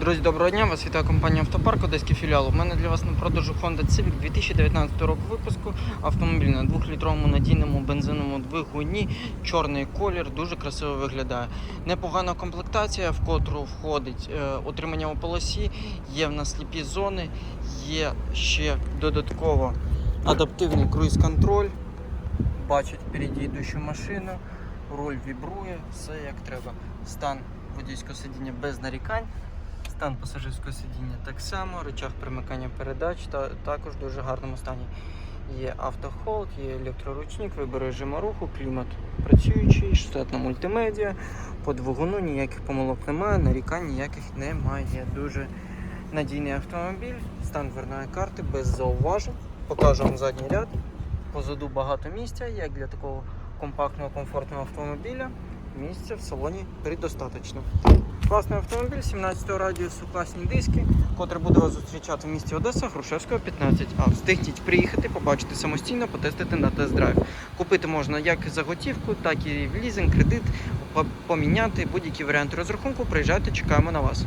Друзі, доброго дня! Вас вітає компанія Автопарк, Одеський філіал. У мене для вас на продажу Honda Civic 2019 року випуску. Автомобіль на 2-літровому надійному бензиновому двигуні. Чорний колір, дуже красиво виглядає. Непогана комплектація, в котру входить е, утримання у полосі, є в нас сліпі зони, є ще додатково адаптивний круїз-контроль. Бачить впереді йдущу машину, руль вібрує, все як треба. Стан водійського сидіння без нарікань. Стан пасажирського сидіння так само, рычаг примикання передач та також в дуже гарному стані. Є автохолд, є електроручник, вибір режиму руху, клімат працюючий, штатна мультимедіа. По двигуну ніяких помилок немає, нарікань ніяких немає. Дуже надійний автомобіль, стан дверної карти без зауважень. Покажу вам задній ряд. Позаду багато місця, як для такого компактного комфортного автомобіля. Місця в салоні предостаточно. Класний автомобіль 17 радіусу, класні диски, котрий буде вас зустрічати в місті Одеса, Грушевського 15. А встигніть приїхати, побачити самостійно, потестити на тест-драйв. Купити можна як за готівку, так і в лізинг, кредит, поміняти будь-які варіанти розрахунку. Приїжджайте, чекаємо на вас.